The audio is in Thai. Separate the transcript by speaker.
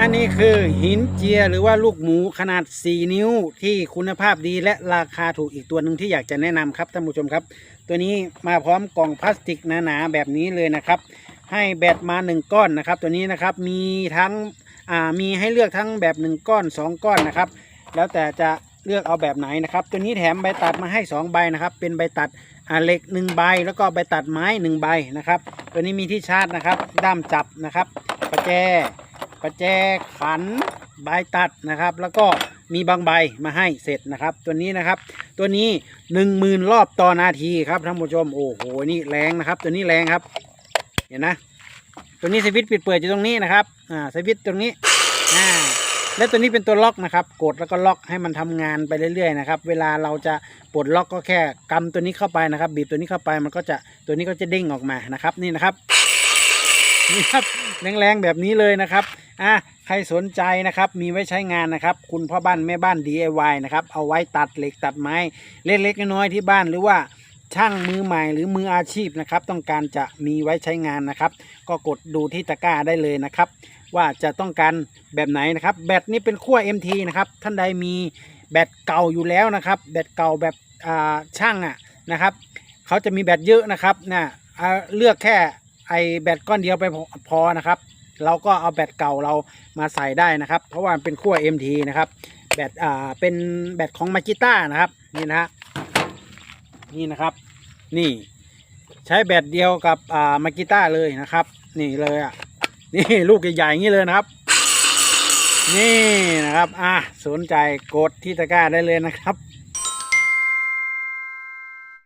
Speaker 1: อันนี้คือหินเจียหรือว่าลูกหมูขนาด 4 นิ้วที่คุณภาพดีและราคาถูกอีกตัวหนึ่งที่อยากจะแนะนำครับท่านผู้ชมครับ ตัวนี้มาพร้อมกล่องพลาสติกหนาๆแบบนี้เลยนะครับ ให้แบตมา 1 ก้อนนะครับ ตัวนี้นะครับมีทั้งมีให้เลือกทั้งแบบ 1 ก้อน 2 ก้อนนะครับ แล้วแต่จะเลือกเอาแบบไหนนะครับ ตัวนี้แถมใบตัดมาให้ 2 ใบนะครับ เป็นใบตัดเหล็ก1ใบแล้วก็ใบตัดไม้ 1 ใบนะครับ ตัวนี้มีที่ชาร์จนะครับด้ามจับนะครับประแจ ประแจขันใบตัดนะครับ แล้วก็มีบางใบมาให้เสร็จนะครับ ตัวนี้นะครับ ตัวนี้หนึ่งหมื่นรอบต่อนาทีครับท่านผู้ชมโอ้โหนี่แรงนะครับ ตัวนี้แรงครับ เห็นนะ ตัวนี้สวิตช์ปิดเปิดอยู่ตรงนี้นะครับอ่าสวิตช์ตรงนี้อ่าและตัวนี้เป็นตัวล็อกนะครับ กดแล้วก็ล็อกให้มันทำงานไปเรื่อยๆนะครับ เวลาเราจะปลดล็อกก็แค่กำตัวนี้เข้าไปนะครับ บีบตัวนี้เข้าไปมันก็จะตัวนี้ก็จะเด้งออกมานะครับ นี่นะครับนี่ครับแรงๆแบบนี้เลยนะครับ อะใครสนใจนะครับมีไว้ใช้งานนะครับ คุณพ่อบ้านแม่บ้าน DIY นะครับเอาไว้ตัดเหล็กตัดไม้เล็กๆน้อยๆที่บ้านหรือว่าช่างมือใหม่หรือมืออาชีพนะครับ ต้องการจะมีไว้ใช้งานนะครับ ก็กดดูที่ตะกร้าได้เลยนะครับ ว่าจะต้องการแบบไหนนะครับ แบตนี้เป็นขั้ว MT นะครับท่านใดมีแบตเก่าอยู่แล้วนะครับ แบตเก่าแบบอ่าช่างอะนะครับเขาจะมีแบตเยอะนะครับนะอ่าเลือกแค่ไอแบตก้อนเดียวไปพอนะครับ เราก็เอาแบตเก่าเรามาใส่ได้นะครับ เพราะว่าเป็นขั้ว MT นะครับแบตอ่าเป็นแบตของมาจิต้านะครับนี่นะฮะนี่นะครับ นี่ใช้แบตเดียวกับอ่ามาจิต้าเลยนะครับ นี่เลยอะนี่ลูกใหญ่ๆอย่างนี้เลยนะครับ นี่นะครับอะสนใจกดที่ตะกร้าได้เลยนะครับ